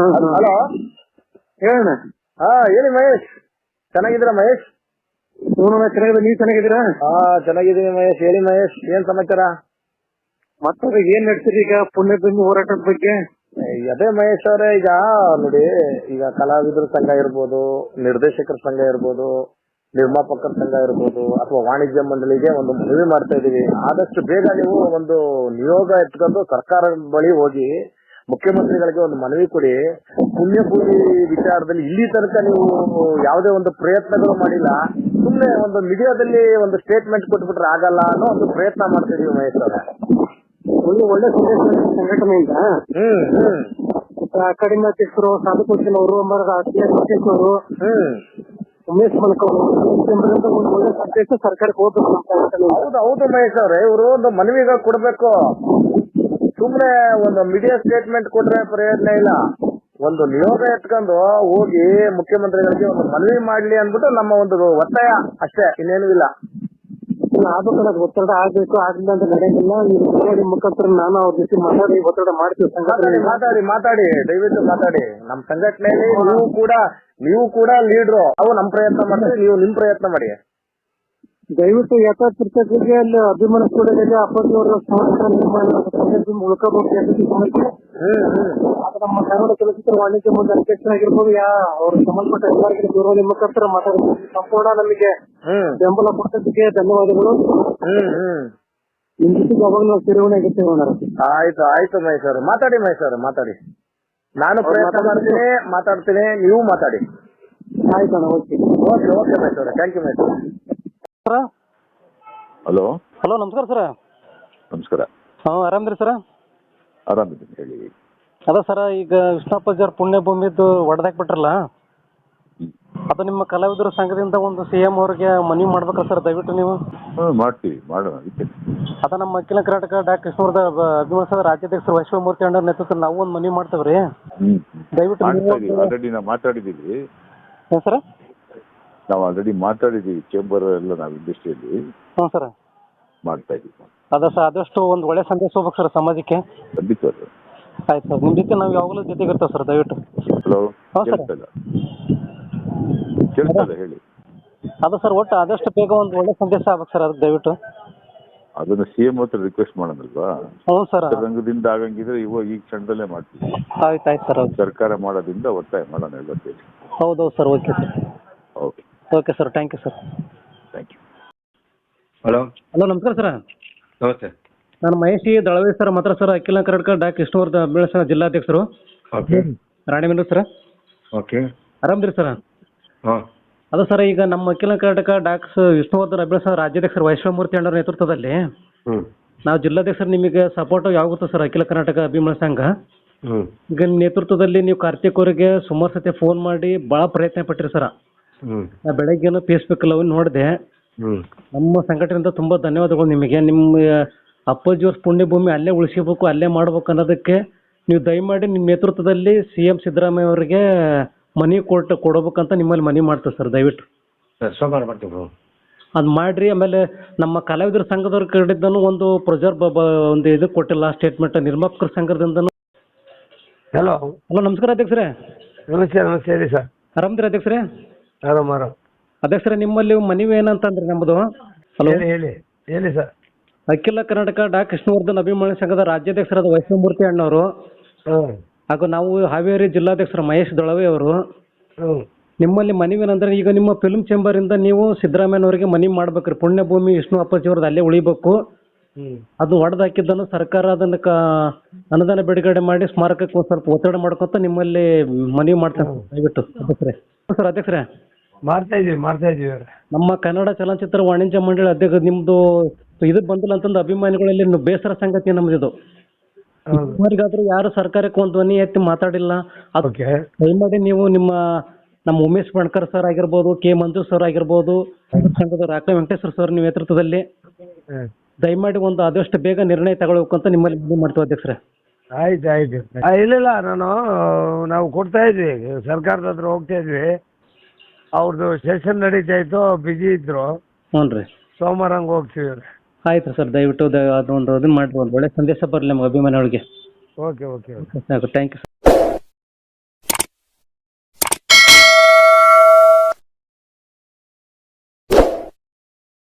Hello? ಹೇಳಣ್ಣ. ಹಾ ಹೇಳಿ ಮಹೇಶ್. ಚೆನ್ನಾಗಿದ್ದೀರಾ ಮಹೇಶ್? ಚೆನ್ನಾಗಿದೆ ನೀವ್ ಚೆನ್ನಾಗಿದ್ದೀರಾ? ಹಾ ಚೆನ್ನಾಗಿದ್ದೀನಿ ಮಹೇಶ್. ಹೇಳಿ ಮಹೇಶ್ ಏನ್ ಸಮಾಚಾರ? ಮತ್ತೊಂದು ಏನ್ ನಡ್ತೀರಿ ಈಗ ಪುಣ್ಯಭೂಮಿ ಹೋರಾಟದ ಬಗ್ಗೆ? ಅದೇ ಮಹೇಶ್ ಅವರೇ ಈಗ ನೋಡಿ ಈಗ ಕಲಾವಿದರ ಸಂಘ ಇರ್ಬೋದು ನಿರ್ದೇಶಕರ ಸಂಘ ಇರ್ಬೋದು ನಿರ್ಮಾಪಕರ ಸಂಘ ಇರ್ಬೋದು ಅಥವಾ ವಾಣಿಜ್ಯ ಮಂಡಳಿಗೆ ಒಂದು ಮನವಿ ಮಾಡ್ತಾ ಇದೀವಿ. ಆದಷ್ಟು ಬೇಗ ನೀವು ಒಂದು ನಿಯೋಗ ಇಟ್ಕೊಂಡು ಸರ್ಕಾರದ ಬಳಿ ಹೋಗಿ ಮುಖ್ಯಮಂತ್ರಿಗಳಿಗೆ ಒಂದು ಮನವಿ ಕೊಡಿ. ಪುಣ್ಯಭೂಮಿ ವಿಚಾರದಲ್ಲಿ ಇಲ್ಲಿ ತನಕ ನೀವು ಯಾವುದೇ ಒಂದು ಪ್ರಯತ್ನಗಳು ಮಾಡಿಲ್ಲ. ಸುಮ್ಮನೆ ಒಂದು ಮೀಡಿಯಾದಲ್ಲಿ ಒಂದು ಸ್ಟೇಟ್ಮೆಂಟ್ ಕೊಟ್ಬಿಟ್ರೆ ಆಗಲ್ಲ ಅನ್ನೋ ಒಂದು ಪ್ರಯತ್ನ ಮಾಡ್ತಿದೀವಿ ಮಹೇಶ್ ಅವರೇ. ಒಳ್ಳೆ ಒಳ್ಳೆ ಸಂದೇಶ ಸಂಘಟನೆಯಿಂದ ಅಕಾಡೆಮಿ ಅಧ್ಯಕ್ಷರು ಸಾಧುಕೃಷ್ಣ ಅವರು ಮರದ ಅಧ್ಯಕ್ಷ ಅವರು ಉಮೇಶ್ ಮಲ್ಕ ಒಂದು ಒಳ್ಳೆ ಸಂದೇಶ ಸರ್ಕಾರಕ್ಕೆ ಹೋಗ್ಬೇಕು ಹೌದು ಹೌದು ಮಹೇಶ್ ಅವ್ರೆ ಇವರು ಒಂದು ಮನವಿಗಳು ಕೊಡ್ಬೇಕು. ಸುಮ್ನೆ ಒಂದು ಮೀಡಿಯಾ ಸ್ಟೇಟ್ಮೆಂಟ್ ಕೊಟ್ರೆ ಪ್ರಯೋಜನ ಇಲ್ಲ. ಒಂದು ನಿಯೋಗ ಎತ್ಕೊಂಡು ಹೋಗಿ ಮುಖ್ಯಮಂತ್ರಿಗಳಿಗೆ ಒಂದು ಮನವಿ ಮಾಡ್ಲಿ ಅಂದ್ಬಿಟ್ಟು ನಮ್ಮ ಒಂದು ಒತ್ತಾಯ ಅಷ್ಟೇ ಇನ್ನೇನು ಇಲ್ಲ. ಅದು ಕೂಡ ಒತ್ತಡ ಆಗ್ಬೇಕು ಆಗ್ಲಿಲ್ಲ ಅಂತ ನಡೆಯಲ್ಲ ನೀವು ಮುಖಾಂತರ ನಾನು ಅವ್ರ ಜೊತೆ ಮಾತಾಡಿ ಒತ್ತಡ ಮಾಡ್ತೀವಿ ಮಾತಾಡಿ ಸಂಘಟನೆ. ಮಾತಾಡಿ ಮಾತಾಡಿ ದಯವಿಟ್ಟು ಮಾತಾಡಿ. ನಮ್ಮ ಸಂಘಟನೆಯಲ್ಲಿ ನೀವು ಕೂಡ ನೀವು ಕೂಡ ಲೀಡ್ರು ಅವು ನಮ್ಮ ಪ್ರಯತ್ನ ಮಾಡ್ತೀವಿ ನೀವು ನಿಮ್ ಪ್ರಯತ್ನ ಮಾಡಿ. ದಯವಿಟ್ಟು ಪುಸ್ತಕಗಳಿಗೆ ಅಲ್ಲಿ ಅಭಿಮಾನ ಕೂಡ ಅಪ್ಪಾಜಿ ಅವರ ಸಮರ್ಪಣಾ ನಿರ್ಮಾಣ ಹ್ಮ್ ಅದು ನಮ್ಮ ಕನ್ನಡ ಚಲನಚಿತ್ರ ವಾಣಿಜ್ಯ ಮಂಡಳಿ ಅಧ್ಯಕ್ಷರಾಗಿರ್ಬೋದು ಯಾ ಅವ್ರ ಸಂಬಂಧಪಟ್ಟ ಎಲ್ಲರಿಗೂ ದೂರವಾಣಿ ಮುಖಾಂತರ ಮಾತಾಡ್ತೀವಿ ಸಂಪೂರ್ಣ ನಮಗೆ ಬೆಂಬಲ ಕೊಟ್ಟದಕ್ಕೆ ಧನ್ಯವಾದಗಳು. ನಿಮ್ ಜೊತೆಗೆ ಅವಾಗ ನಾವು ಸೇರ್ವಣೆ ಆಗಿರ್ತೇವೆ ಆಯ್ತು ಆಯ್ತು ಮಹೇಶ್ ಅವ್ರೆ. ಮಾತಾಡಿ ಮಹೇಶ್ ಅವ್ರೆ ಮಾತಾಡಿ. ನಾನು ಪ್ರಯತ್ನ ಮಾಡ್ತೀನಿ ಮಾತಾಡ್ತೀನಿ ನೀವು ಮಾತಾಡಿ. ಆಯ್ತು okay. Okay okay Mahesh thank you Mahesh ಅವ್ರೆ. ಸರ ಹಲೋ. ಹಲೋ ನಮಸ್ಕಾರ ಸರ. ನಮಸ್ಕಾರ. ಹಾಂ ಆರಾಮ್ರಿ ಸರ? ಆರಾಮಿದ್ದೀನಿ ಹೇಳಿ. ಅದ ಸರ ಈಗ ವಿಷ್ಣಪ್ಪಜ್ಜಾರ್ ಪುಣ್ಯಭೂಮಿದು ಒಡೆದಾಕ್ಬಿಟ್ರಲ್ಲ ಅದು ನಿಮ್ಮ ಕಲಾವಿದರ ಸಂಘದಿಂದ ಒಂದು ಸಿ ಎಂ ಅವ್ರಿಗೆ ಮನವಿ ಮಾಡ್ಬೇಕ ಸರ್ ದಯವಿಟ್ಟು ನೀವು? ಹಾಂ ಮಾಡ್ತೀವಿ ಮಾಡೋಣ ಅದ ನಮ್ಮ ಅಖಿಲ ಕರ್ನಾಟಕ ಡಾ. ಕೃಷ್ಣವರ್ಧ ಅಭಿಮಾನ ರಾಜ್ಯಾಧ್ಯಕ್ಷರು ವೈಶ್ವಮೂರ್ತಿ ಅಣ್ಣ ನೇತೃತ್ವ ನಾವು ಒಂದು ಮನವಿ ಮಾಡ್ತೇವ್ರಿ. ಹ್ಞೂ ದಯವಿಟ್ಟು ಮಾತಾಡಿದೀವಿ ನೀವು ಇದೀವಿ. ಆಲ್ರೆಡಿ ನಾವು ಮಾತಾಡಿದ್ದೀವಿ. ಏನು ಸರ? ನಾವು ಆಲ್ರೆಡಿ ಮಾತಾಡಿದ್ದೀವಿ ಚೇಂಬರ್ ಎಲ್ಲ ನಾವು ಇಂಡಸ್ಟ್ರಿಯಲ್ಲಿ ಹ್ಞೂ ಸರ್. ಮಾಡ್ತಾ ಇದೀವಿ ಅದ ಸರ್ ಆದಷ್ಟು ಒಂದು ಒಳ್ಳೆ ಸಂದೇಶ ಹೋಗ್ಬೇಕು ಸರ್ ಸಮಾಜಕ್ಕೆ. ಖಂಡಿತ ಸರ್. ಆಯ್ತು ಸರ್ ನಿಮ್ಮ ಜೊತೆ ನಾವು ಯಾವಾಗಲೂ ಜೊತೆಗೆ ಇರ್ತೇವೆ ಸರ್ ದಯವಿಟ್ಟು. ಹಲೋ ಹಾಂ, ಸರ್. ಕೇಳ್ತಾ ಇಲ್ಲ. ಕೇಳ್ತಾ ಇಲ್ಲ ಹೇಳಿ. ಅದು ಸರ್ ಒಟ್ಟು ಆದಷ್ಟು ಬೇಗ ಒಂದು ಒಳ್ಳೆ ಸಂದೇಶ ಆಗ್ಬೇಕು ಸರ್ ಅದಕ್ಕೆ ದಯವಿಟ್ಟು. ಅದನ್ನ ಸಿ ಎಂ ಹತ್ರ ರಿಕ್ವೆಸ್ಟ್ ಮಾಡೋಣಲ್ವಾ? ಹ್ಞೂ ಸರ್. ರಂಗದಿಂದ ಆಗಂಗಿದ್ರೆ ಇವಾಗ ಈ ಕ್ಷಣದಲ್ಲೇ ಮಾಡ್ತೀವಿ. ಆಯ್ತು ಆಯ್ತು ಸರ್ ಹೌದು ಸರ್ಕಾರ ಮಾಡೋದ್ರಿಂದ ಒತ್ತಾಯ ಮಾಡೋಣ ಎಲ್ಲ ಸೇರಿ ಹೌದು sir okay sir. Okay sir thank you sir thank you hello hello ನಮಸ್ಕಾರ ಸರ್ ನಮಸ್ತೆ. ನಾನು ಮಹೇಶ್ ದಳವೇ ಸರ್ ಮಾತ್ರ ಸರ್ ಅಖಿಲ ಕರ್ನಾಟಕ ಡಾಕ್ ಕೃಷ್ಣವರ್ಧ ಬೆಳಸನ ಜಿಲ್ಲಾಧ್ಯಕ್ಷರು? Okay. Ranebennur sir okay. ಆರಾಮ್ರಿ sir ಹಾಂ. ಅದು ಸರ್ ಈಗ ನಮ್ಮ ಅಖಿಲ ಕರ್ನಾಟಕ ಡಾಕ್ಸ್ ವಿಷ್ಣುವರ್ಧನ್ ಅಭ್ಯಾಸ ರಾಜ್ಯಾಧ್ಯಕ್ಷರು ವೈಶ್ವಮೂರ್ತಿ ಅಣ್ಣರ ನೇತೃತ್ವದಲ್ಲಿ ನಾವು ಜಿಲ್ಲಾಧ್ಯಕ್ಷರು ನಿಮಗೆ ಸಪೋರ್ಟ್ ಯಾವಾಗುತ್ತೆ ಸರ್ ಅಖಿಲ ಕರ್ನಾಟಕ ಅಭಿಮಾನ ಸಂಘ. ಈಗ ನಿಮ್ಮ ನೇತೃತ್ವದಲ್ಲಿ ನೀವು ಕಾರ್ತಿಕ್ ಅವರಿಗೆ ಸುಮಾರು ಸತಿ ಫೋನ್ ಮಾಡಿ ಭಾಳ ಪ್ರಯತ್ನ ಪಟ್ಟಿರಿ ಸರ್ ಹ್ಞೂ ನಾ ಬೆಳಗ್ಗೆನೂ ಫೇಸ್ಬುಕ್ ಲವ್ ನೋಡಿದೆ. ನಮ್ಮ ಸಂಘಟನೆಯಿಂದ ತುಂಬಾ ಧನ್ಯವಾದಗಳು ನಿಮಗೆ. ನಿಮ್ಮ ಅಪ್ಪಾಜಿಯವ್ರ ಪುಣ್ಯಭೂಮಿ ಅಲ್ಲೇ ಉಳಿಸಬೇಕು ಅಲ್ಲೇ ಮಾಡ್ಬೇಕು ಅನ್ನೋದಕ್ಕೆ ನೀವು ದಯಮಾಡಿ ನಿಮ್ಮ ನೇತೃತ್ವದಲ್ಲಿ ಸಿ ಎಂ ಸಿದ್ದರಾಮಯ್ಯ ಅವರಿಗೆ ಮನಿ ಕೊಟ್ಟು ಕೊಡಬೇಕಂತ ನಿಮ್ಮಲ್ಲಿ ಮನಿ ಮಾಡ್ತೀವಿ ಸರ್ ದಯವಿಟ್ಟು. ಸರ್ ಸೋಮವಾರ ಬರ್ತೀವಿ ಬ್ರೋ ಅದು ಮಾಡಿರಿ ಆಮೇಲೆ ನಮ್ಮ ಕಲಾವಿದರ ಸಂಘದವ್ರ ಕಡೆಯಿಂದನೂ ಒಂದು ಪ್ರೊಜರ್ ಒಂದು ಇದು ಕೊಟ್ಟಿಲ್ಲ ಸ್ಟೇಟ್ಮೆಂಟ್ ನಿರ್ಮಾಪಕರ ಸಂಘದಿಂದ ಹಲೋ ಹಲೋ ನಮಸ್ಕಾರ ಅಧ್ಯಕ್ಷರೇ. ನಮಸ್ತೆ ನಮಸ್ತೆ ಹೇಳಿ ಸರ್. ಆರಾಮ್ದಿರ ಅಧ್ಯಕ್ಷರೇ? ಆರಾಮ್ ಆರಾಮ್ ಅಧ್ಯಕ್ಷರೇ ನಿಮ್ಮಲ್ಲಿ ಮನವಿ ಏನಂತಂದ್ರೆ ನಮ್ಮದು? ಹಲೋ? ಹೇಳಿ ಹೇಳಿ ಹೇಳಿ ಸರ್. ಅಖಿಲ ಕರ್ನಾಟಕ ಡಾ. ಕೃಷ್ಣವರ್ಧನ್ ಅಭಿಮಾನಿ ಸಂಘದ ರಾಜ್ಯಾಧ್ಯಕ್ಷರಾದ ವೈಷ್ಣವಮೂರ್ತಿ ಅಣ್ಣವರು ಹಾಗೂ ನಾವು ಹಾವೇರಿ ಜಿಲ್ಲಾಧ್ಯಕ್ಷರ ಮಹೇಶ್ ದೊಳವೆ ಅವರು. ನಿಮ್ಮಲ್ಲಿ ಮನವಿ ಏನಂದ್ರೆ ಈಗ ನಿಮ್ಮ ಫಿಲ್ಮ್ ಚೇಂಬರ್ ಇಂದ ನೀವು ಸಿದ್ದರಾಮಯ್ಯನವರಿಗೆ ಮನವಿ ಮಾಡ್ಬೇಕ್ರಿ. ಪುಣ್ಯಭೂಮಿ ವಿಷ್ಣು ಅಪ್ಪಾಜಿ ಅವ್ರದ್ದು ಅಲ್ಲೇ ಉಳಿಬೇಕು. ಅದು ಹೊಡೆದಾಕಿದ್ದನ್ನು ಸರ್ಕಾರ ಅದನ್ನ ಕ ಅನುದಾನ ಬಿಡುಗಡೆ ಮಾಡಿ ಸ್ಮಾರಕಕ್ಕೆ ಒಂದು ಸ್ವಲ್ಪ ಒತ್ತಡ ಮಾಡ್ಕೊತ ನಿಮ್ಮಲ್ಲಿ ಮನವಿ ಮಾಡ್ತಾರೆ ದಯವಿಟ್ಟು ಅಧ್ಯಕ್ಷರೇ. ಸರ್ ಅಧ್ಯಕ್ಷರೇ ಮಾಡ್ತಾ ಇದೀವಿ ಮಾಡ್ತಾ ಇದೀವಿ ಅವ್ರೆ. ನಮ್ಮ ಕನ್ನಡ ಚಲನಚಿತ್ರ ವಾಣಿಜ್ಯ ಮಂಡಳಿ ಅಧ್ಯಕ್ಷ ನಿಮ್ದು ಇದು ಬಂದಿಲ್ಲ ಅಂತಂದು ಅಭಿಮಾನಿಗಳಲ್ಲಿ ಬೇಸರ ಸಂಗತಿ ನಮ್ದಿದು. ಹೌದು. ಇದುವರೆಗಾದ್ರೂ ಯಾರು ಸರ್ಕಾರಕ್ಕೆ ಒಂದು ಧ್ವನಿ ಎತ್ತಿ ಮಾತಾಡಿಲ್ಲ. ಅದಕ್ಕೆ ಓಕೆ. ದಯಮಾಡಿ ನೀವು ನಿಮ್ಮ ನಮ್ಮ ಉಮೇಶ್ ಬಣ್ಕರ್ ಸರ್ ಆಗಿರ್ಬೋದು ಕೆ ಮಂಜು ಸರ್ ಆಗಿರ್ಬೋದು ಸಂಘದ ರಾಕ ವೆಂಕಟೇಶ್ವರ ಸರ್ ನಿಮ್ಮ ನೇತೃತ್ವದಲ್ಲಿ. ದಯಮಾಡಿ ಒಂದು ಆದಷ್ಟು ಬೇಗ ನಿರ್ಣಯ ತಗೊಳ್ಬೇಕು ಅಂತ ನಿಮ್ಮಲ್ಲಿ ಮನವಿ ಮಾಡ್ತೀವಿ ಅಧ್ಯಕ್ಷರೇ ಆಯ್ತು ಆಯ್ತು. ಆ, ಇಲ್ಲ ಇಲ್ಲ ನಾನು ನಾವು ಕೊಡ್ತಾ ಇದ್ವಿ ಸರ್ಕಾರದ ಹತ್ರ ಹೋಗ್ತಾ ಇದ್ವಿ. ಅವ್ರದ್ದು ಸೆಷನ್ ನಡೀತಾ ಇತ್ತು ಬಿಜಿ ಇದ್ರು. ಹ್ಞೂ ರೀ. ಸೋಮವಾರ ಹಂಗೆ ಹೋಗ್ತೀವಿ ಅವ್ರೆ. ಆಯ್ತು ಸರ್ ದಯವಿಟ್ಟು ದ- ಅದೊಂದು ಇದನ್ನ ಮಾಡಿರಿ ಒಂದು ಒಳ್ಳೆ ಸಂದೇಶ ಬರಲಿ ನಮ್ಮ ಅಭಿಮಾನಿಗಳಿಗೆ. Okay okay okay thank you